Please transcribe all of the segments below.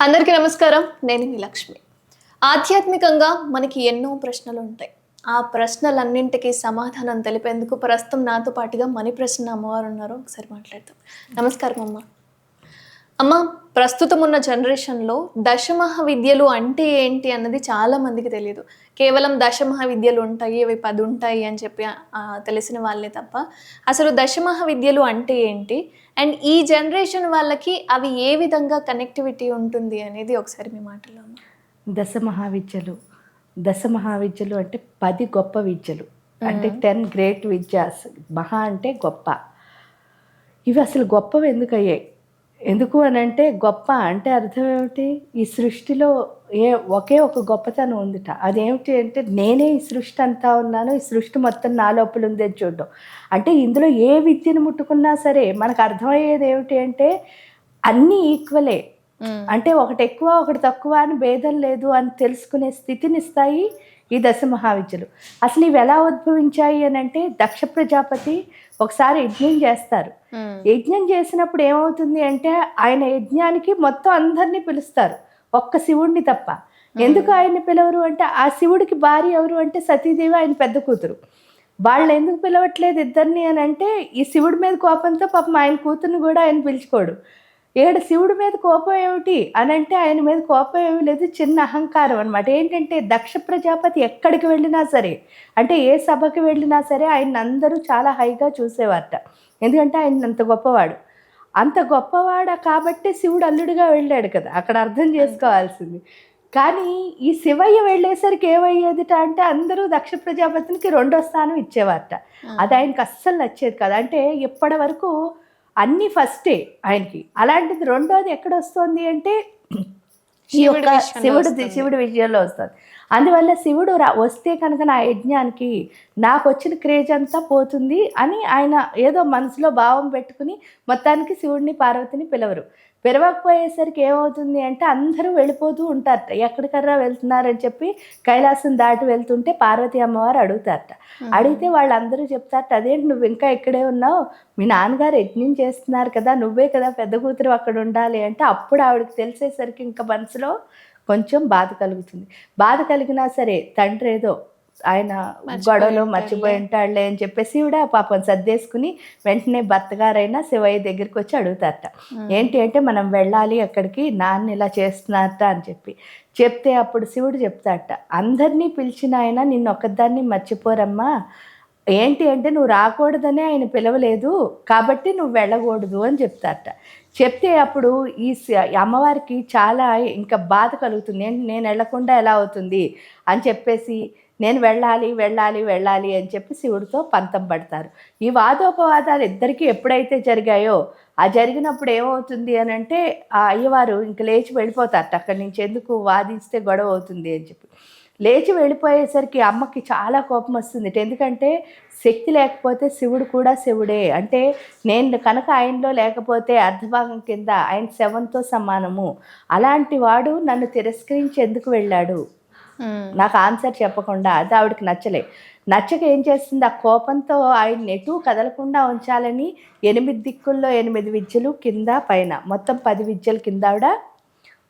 అందరికీ నమస్కారం. నేను మీ లక్ష్మి. ఆధ్యాత్మికంగా మనకి ఎన్నో ప్రశ్నలు ఉంటాయి. ఆ ప్రశ్నలన్నింటికి సమాధానం తెలిపేందుకు ప్రస్తుతం నాతో పాటుగా మణి ప్రశ్న అమ్మవారు ఉన్నారు. ఒకసారి మాట్లాడతాం నమస్కారం అమ్మ. అమ్మ ప్రస్తుతం ఉన్న జనరేషన్లో దశమహ విద్యలు అంటే ఏంటి అన్నది చాలా మందికి తెలియదు కేవలం దశమహ విద్యలు ఉంటాయి అవి పది ఉంటాయి అని చెప్పి తెలిసిన వాళ్ళే తప్ప. అసలు దశమహ విద్యలు అంటే ఏంటి? అండ్ ఈ జనరేషన్ వాళ్ళకి అవి ఏ విధంగా కనెక్టివిటీ ఉంటుంది అనేది ఒకసారి మీ మాటలో. దశ మహావిద్యలు. దశ మహావిద్యలు అంటే పది గొప్ప విద్యలు. అంటే టెన్ గ్రేట్ విద్యాస్ మహా అంటే గొప్ప. ఇవి అసలు గొప్పవి ఎందుకు అయ్యాయి ఎందుకు అని అంటే గొప్ప అంటే అర్థం ఏమిటి? ఈ సృష్టిలో ఏ ఒకే ఒక గొప్పతనం ఉందిట. అదేమిటి అంటే నేనే ఈ సృష్టి అంతా ఉన్నాను ఈ సృష్టి మొత్తం నా లోపల ఉంది అని చూడడం. అంటే ఇందులో ఏ విద్యను ముట్టుకున్నా సరే మనకు అర్థమయ్యేది ఏమిటి అంటే అన్నీ ఈక్వలే. అంటే ఒకటి ఎక్కువ ఒకటి తక్కువ అని భేదం లేదు అని తెలుసుకునే స్థితిని ఇస్తాయి ఈ దశ మహావిద్యలు. అసలు ఇవి ఎలా ఉద్భవించాయి అని అంటే దక్ష ప్రజాపతి ఒకసారి యజ్ఞం చేస్తారు. యజ్ఞం చేసినప్పుడు ఏమవుతుంది అంటే ఆయన యజ్ఞానికి మొత్తం అందరినీ పిలుస్తారు. ఒక్క శివుణ్ణి తప్ప. ఎందుకు ఆయన్ని పిలవరు అంటే ఆ శివుడికి భార్య ఎవరు అంటే సతీదేవి ఆయన పెద్ద కూతురు. వాళ్ళు ఎందుకు పిలవట్లేదు ఇద్దరిని అని అంటే ఈ శివుడి మీద కోపంతో పాపం ఆయన కూతుర్ని కూడా ఆయన పిలుచుకోడు. ఇక్కడ శివుడి మీద కోపం ఏమిటి అని అంటే ఆయన మీద కోపం ఏమి లేదు చిన్న అహంకారం అనమాట ఏంటంటే దక్ష ప్రజాపతి ఎక్కడికి వెళ్ళినా సరే అంటే ఏ సభకి వెళ్ళినా సరే ఆయన అందరూ చాలా హైగా చూసేవారట. ఎందుకంటే ఆయన అంత గొప్పవాడు. అంత గొప్పవాడ కాబట్టి శివుడు అల్లుడిగా వెళ్ళాడు కదా అక్కడ అర్థం చేసుకోవాల్సింది. కానీ ఈ శివయ్య వెళ్ళేసరికి ఏమయ్యేదిట అంటే అందరూ దక్ష ప్రజాపతికి రెండో స్థానం ఇచ్చేవారట. అది ఆయనకి అస్సలు నచ్చేది కదా. అంటే ఇప్పటి వరకు అన్ని ఫస్టే ఆయనకి. అలాంటిది రెండోది ఎక్కడ వస్తుంది అంటే ఈ శివుడి యొక్క శివుడు విషయంలో వస్తుంది. అందువల్ల శివుడు రా వస్తే కనుక నా యజ్ఞానికి నాకు వచ్చిన క్రేజ్ అంతా పోతుంది అని ఆయన ఏదో మనసులో భావం పెట్టుకుని మొత్తానికి శివుడిని పార్వతిని పిలవరు. పిలవకపోయేసరికి ఏమవుతుంది అంటే అందరూ వెళ్ళిపోతూ ఉంటారట. ఎక్కడికర్రా వెళ్తున్నారని చెప్పి కైలాసం దాటి వెళ్తుంటే పార్వతి అమ్మవారు అడుగుతారట. అడిగితే వాళ్ళందరూ చెప్తారట అదేంటి నువ్వు ఇంకా ఇక్కడే ఉన్నావు? మీ నాన్నగారు యజ్ఞం చేస్తున్నారు కదా నువ్వే కదా పెద్ద కూతురు అక్కడ ఉండాలి అంటే అప్పుడు ఆవిడకి తెలిసేసరికి ఇంకా మనసులో కొంచెం బాధ కలుగుతుంది. బాధ కలిగినా సరే తండ్రి ఏదో ఆయన గొడవలో మర్చిపోయి ఉంటాడులే అని చెప్పేసి కూడా పాపం సర్దేసుకుని వెంటనే భర్త గారైనా శివయ్య దగ్గరికి వచ్చి అడుగుతారట. ఏంటి అంటే మనం వెళ్ళాలి అక్కడికి నాన్న ఇలా చేస్తున్నారట అని చెప్పి. చెప్తే అప్పుడు శివుడు చెప్తాడట అందరినీ పిలిచిన ఆయన నిన్ను ఒక్కదాన్ని మర్చిపోరమ్మా. ఏంటి అంటే నువ్వు రాకూడదని ఆయన పిలవలేదు కాబట్టి నువ్వు వెళ్ళకూడదు అని చెప్తారట. చెప్తే అప్పుడు ఈ అమ్మవారికి చాలా ఇంకా బాధ కలుగుతుంది. ఏంటి నేను వెళ్ళకుండా ఎలా అవుతుంది? అని చెప్పేసి నేను వెళ్ళాలి వెళ్ళాలి వెళ్ళాలి అని చెప్పి శివుడితో పంతం పడతారు. ఈ వాదోపవాదాలు ఇద్దరికీ ఎప్పుడైతే జరిగాయో ఆ జరిగినప్పుడు ఏమవుతుంది అని అంటే ఆ అయ్యవారు ఇంక లేచి వెళ్ళిపోతారట. అక్కడి నుంచి ఎందుకు వాదిస్తే గొడవ అవుతుంది అని చెప్పి. లేచి వెళ్ళిపోయేసరికి అమ్మకి చాలా కోపం వస్తుంది ఎందుకంటే శక్తి లేకపోతే శివుడు కూడా శివుడే. అంటే నేను కనుక ఆయనలో లేకపోతే అర్ధభాగం కింద ఆయన శవంతో సమానము. అలాంటి వాడు నన్ను తిరస్కరించి ఎందుకు వెళ్ళాడు? నాకు ఆన్సర్ చెప్పకుండా అది ఆవిడకి నచ్చలే. నచ్చక ఏం చేస్తుంది? ఆ కోపంతో ఆయన ఎటు కదలకుండా ఉంచాలని ఎనిమిది దిక్కుల్లో ఎనిమిది విద్యలు కింద పైన మొత్తం పది విద్యలు కింద ఆవిడ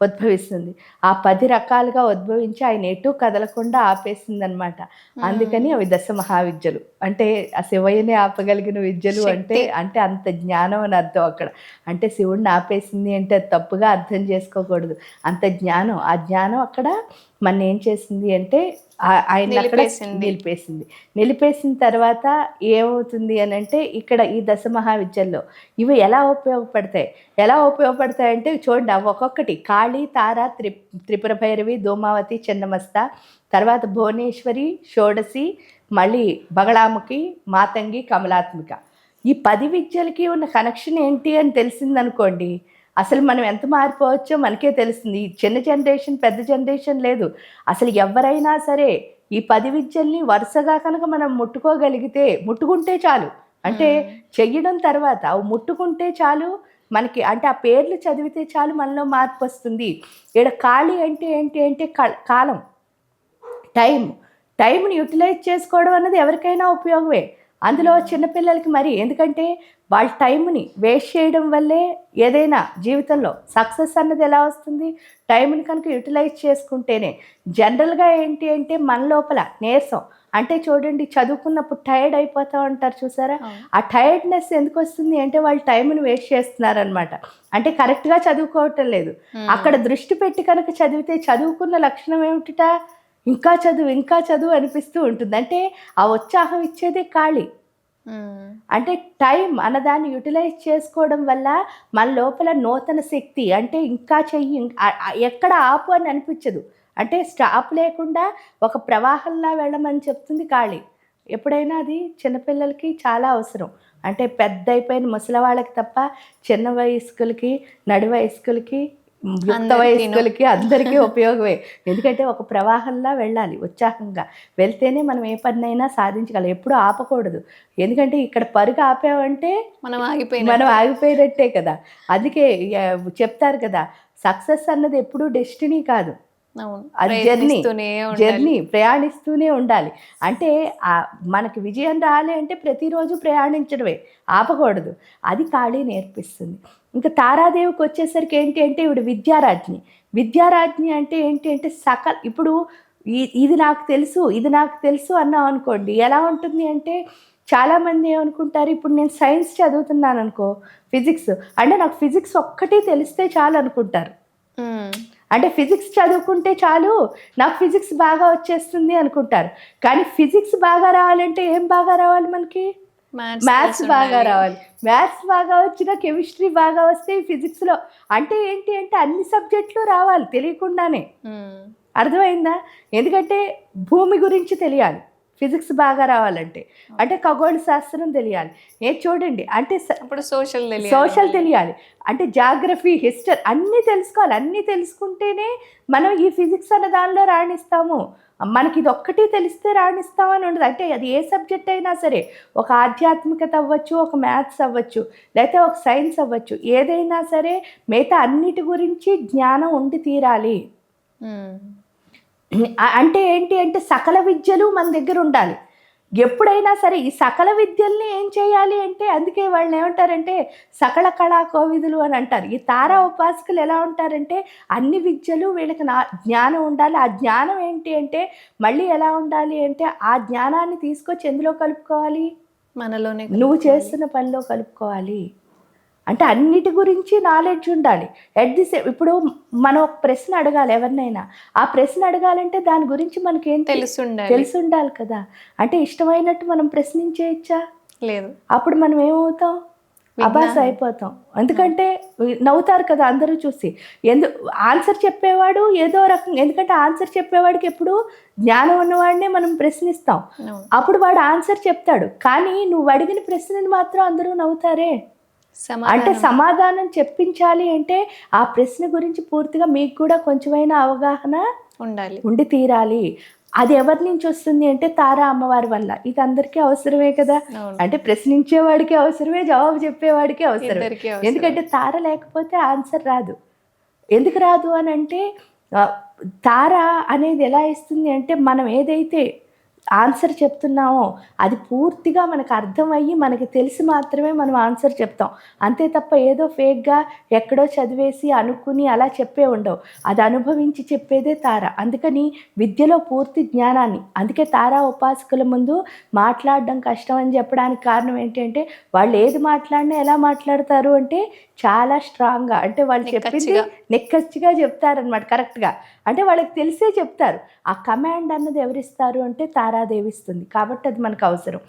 ఉద్భవిస్తుంది. ఆ పది రకాలుగా ఉద్భవించి ఆయన ఎటు కదలకుండా ఆపేసింది అనమాట అందుకని అవి దశ మహావిద్యలు. అంటే ఆ శివయ్యని ఆపగలిగిన విద్యలు అంటే అంటే అంత జ్ఞానం అని అర్థం అక్కడ. అంటే శివుడిని ఆపేసింది అంటే అది తప్పుగా అర్థం చేసుకోకూడదు. అంత జ్ఞానం. ఆ జ్ఞానం అక్కడ మన ఏం చేసింది అంటే ఆయన నిలిపేసింది. నిలిపేసింది. నిలిపేసిన తర్వాత ఏమవుతుంది అని అంటే ఇక్కడ ఈ దశ మహావిద్యల్లో ఇవి ఎలా ఉపయోగపడతాయి? ఎలా ఉపయోగపడతాయి అంటే చూడండి అవి ఒక్కొక్కటి. కాళీ తార త్రి త్రిపుర భైరవి ధూమావతి చిన్నమస్త తర్వాత భువనేశ్వరి షోడసి మళ్ళీ బగళాముఖి మాతంగి కమలాత్మిక. ఈ పది విద్యలకి ఉన్న కనెక్షన్ ఏంటి అని తెలిసిందనుకోండి అసలు మనం ఎంత మారిపోవచ్చో మనకే తెలుస్తుంది. ఈ చిన్న జనరేషన్ పెద్ద జనరేషన్ లేదు. అసలు ఎవరైనా సరే ఈ పది విద్యల్ని వరుసగా కనుక మనం ముట్టుకోగలిగితే ముట్టుకుంటే చాలు. అంటే చెయ్యడం తర్వాత అవి ముట్టుకుంటే చాలు మనకి అంటే ఆ పేర్లు చదివితే చాలు మనలో మార్పు వస్తుంది. ఇక్కడ ఖాళీ అంటే ఏంటి అంటే కాలం. టైం టైంని యూటిలైజ్ చేసుకోవడం అన్నది ఎవరికైనా ఉపయోగమే. అందులో చిన్నపిల్లలకి మరి ఎందుకంటే వాళ్ళ టైంని వేస్ట్ చేయడం వల్లే ఏదైనా జీవితంలో సక్సెస్ అన్నది ఎలా వస్తుంది? టైంని కనుక యూటిలైజ్ చేసుకుంటేనే జనరల్గా ఏంటి అంటే మన లోపల నీరసం. అంటే చూడండి చదువుకున్నప్పుడు టైర్డ్ అయిపోతా ఉంటారు చూసారా. ఆ టైర్డ్నెస్ ఎందుకు వస్తుంది అంటే వాళ్ళు టైంని వేస్ట్ చేస్తున్నారనమాట అంటే కరెక్ట్గా చదువుకోవటం లేదు. అక్కడ దృష్టి పెట్టి కనుక చదివితే చదువుకున్న లక్షణం ఏమిటిట? ఇంకా చదువు ఇంకా చదువు అనిపిస్తూ ఉంటుంది. అంటే ఆ ఉత్సాహం ఇచ్చేదే ఖాళీ. అంటే టైం అన్నదాన్ని యూటిలైజ్ చేసుకోవడం వల్ల మన లోపల నూతన శక్తి అంటే ఇంకా చెయ్యి ఎక్కడ ఆపు అని అనిపించదు. అంటే స్టాప్ లేకుండా ఒక ప్రవాహంలా వెళ్ళమని చెప్తుంది ఖాళీ. ఎప్పుడైనా అది చిన్నపిల్లలకి చాలా అవసరం. అంటే పెద్ద అయిపోయిన ముసలి వాళ్ళకి తప్ప చిన్న వయస్కులకి నడి వయస్కులకి యుక్త. వయస్కులకి అందరికీ ఉపయోగమే. ఎందుకంటే ఒక ప్రవాహంలా వెళ్ళాలి ఉత్సాహంగా. వెళ్తేనే మనం ఏ పనినైనా సాధించగలం ఎప్పుడు ఆపకూడదు. ఎందుకంటే ఇక్కడ పరుగు ఆపామంటే మనం ఆగిపోయిన మనం ఆగిపోయినట్టే కదా. అందుకే చెప్తారు కదా సక్సెస్ అన్నది ఎప్పుడూ డెస్టినీ కాదు. అది జర్నీ. జర్నీ ప్రయాణిస్తూనే ఉండాలి. అంటే ఆ మనకి విజయం రావాలి అంటే ప్రతిరోజు ప్రయాణించడమే ఆపకూడదు. అది ఖాళీ నేర్పిస్తుంది. ఇంకా తారాదేవికి వచ్చేసరికి ఏంటి అంటే ఇవిడ విద్యారాజ్ఞి విద్యారాజ్ఞి అంటే ఏంటి అంటే సకల ఇప్పుడు ఇది నాకు తెలుసు ఇది నాకు తెలుసు అన్నాం అనుకోండి. ఎలా ఉంటుంది అంటే చాలామంది ఏమనుకుంటారు ఇప్పుడు నేను సైన్స్ చదువుతున్నాను అనుకో ఫిజిక్స్. అంటే నాకు ఫిజిక్స్ ఒక్కటి తెలిస్తే చాలు అనుకుంటారు. అంటే ఫిజిక్స్ చదువుకుంటే చాలు నాకు ఫిజిక్స్ బాగా వచ్చేస్తుంది అనుకుంటారు. కానీ ఫిజిక్స్ బాగా రావాలంటే ఏం బాగా రావాలి మనకి? మ్యాథ్స్ బాగా. రావాలి మ్యాథ్స్ బాగా వచ్చినా కెమిస్ట్రీ బాగా వస్తే ఫిజిక్స్లో అంటే ఏంటి అంటే అన్ని సబ్జెక్టులు రావాలి తెలియకుండానే. అర్థమైందా ఎందుకంటే భూమి గురించి తెలియాలి ఫిజిక్స్ బాగా రావాలంటే. అంటే ఖగోళ శాస్త్రం తెలియాలి. ఏ చూడండి అంటే అప్పుడు సోషల్ తెలియాలి. సోషల్ తెలియాలి. అంటే జాగ్రఫీ హిస్టరీ అన్నీ తెలుసుకోవాలి. అన్నీ తెలుసుకుంటేనే మనం ఈ ఫిజిక్స్ అనే దానిలో రాణిస్తాము. మనకి ఇది ఒక్కటి తెలిస్తే రాణిస్తామని ఉండదు. అంటే అది ఏ సబ్జెక్ట్ అయినా సరే ఒక ఆధ్యాత్మికత అవ్వచ్చు ఒక మ్యాథ్స్ అవ్వచ్చు లేకపోతే ఒక సైన్స్ అవ్వచ్చు ఏదైనా సరే మిగతా అన్నిటి గురించి జ్ఞానం ఉండి తీరాలి. అంటే ఏంటి అంటే సకల విద్యలు మన దగ్గర ఉండాలి. ఎప్పుడైనా సరే ఈ సకల విద్యల్ని ఏం చేయాలి అంటే అందుకే వాళ్ళు ఏమంటారంటే సకల కళా కోవిదులు అని అంటారు. ఈ తారా ఉపాసకులు ఎలా ఉంటారంటే అన్ని విద్యలు వీళ్ళకి నా జ్ఞానం ఉండాలి. ఆ జ్ఞానం ఏంటి అంటే మళ్ళీ ఎలా ఉండాలి అంటే ఆ జ్ఞానాన్ని తీసుకొచ్చి ఎందులో కలుపుకోవాలి? మనలోనే నువ్వు చేస్తున్న పనిలో కలుపుకోవాలి. అంటే అన్నిటి గురించి నాలెడ్జ్ ఉండాలి. ఎట్ ది సేమ్ ఇప్పుడు మనం ఒక ప్రశ్న అడగాలి ఎవరినైనా. ఆ ప్రశ్న అడగాలంటే దాని గురించి మనకి ఏం తెలిసి తెలిసి ఉండాలి కదా. అంటే ఇష్టమైనట్టు మనం ప్రశ్నించేయచ్చా? లేదు. అప్పుడు మనం ఏమవుతాం? అబాస్ అయిపోతాం. ఎందుకంటే నవ్వుతారు కదా అందరూ చూసి. ఎందు ఆన్సర్ చెప్పేవాడు ఏదో రకం ఎందుకంటే ఆన్సర్ చెప్పేవాడికి ఎప్పుడు జ్ఞానం ఉన్నవాడినే మనం ప్రశ్నిస్తాం. అప్పుడు వాడు ఆన్సర్ చెప్తాడు. కానీ నువ్వు అడిగిన ప్రశ్నని మాత్రం అందరూ నవ్వుతారే? అంటే సమాధానం చెప్పించాలి అంటే ఆ ప్రశ్న గురించి పూర్తిగా మీకు కూడా కొంచెమైనా అవగాహన ఉండాలి. ఉండి తీరాలి. అది ఎవరి నుంచి వస్తుంది అంటే తారా అమ్మవారి వల్ల. ఇది అందరికీ అవసరమే కదా. అంటే ప్రశ్నించేవాడికి అవసరమే జవాబు చెప్పేవాడికి అవసరమే. అవసరం. ఎందుకంటే తార లేకపోతే ఆన్సర్ రాదు. ఎందుకు రాదు అని అంటే తార అనేది ఎలా ఇస్తుంది అంటే మనం ఏదైతే ఆన్సర్ చెప్తున్నామో అది పూర్తిగా మనకు అర్థమయ్యి మనకి తెలిసి మాత్రమే మనం ఆన్సర్ చెప్తాం. అంతే తప్ప ఏదో ఫేక్గా ఎక్కడో చదివేసి అనుకుని అలా చెప్పే ఉండవు. అది అనుభవించి చెప్పేదే తార. అందుకని విద్యలో పూర్తి జ్ఞానాన్ని అందుకే తారా ఉపాసకుల ముందు మాట్లాడడం కష్టం అని చెప్పడానికి కారణం ఏంటి అంటే వాళ్ళు ఏది మాట్లాడినా ఎలా మాట్లాడతారు అంటే చాలా స్ట్రాంగ్గా అంటే వాళ్ళు చెప్పింది. నిక్కచ్చిగా చెప్తారనమాట కరెక్ట్గా. అంటే వాళ్ళకి తెలిసే చెప్తారు. ఆ కమాండ్ అన్నది ఎవరిస్తారు అంటే తారాదేవి ఇస్తుంది. కాబట్టి అది మనకు అవసరం.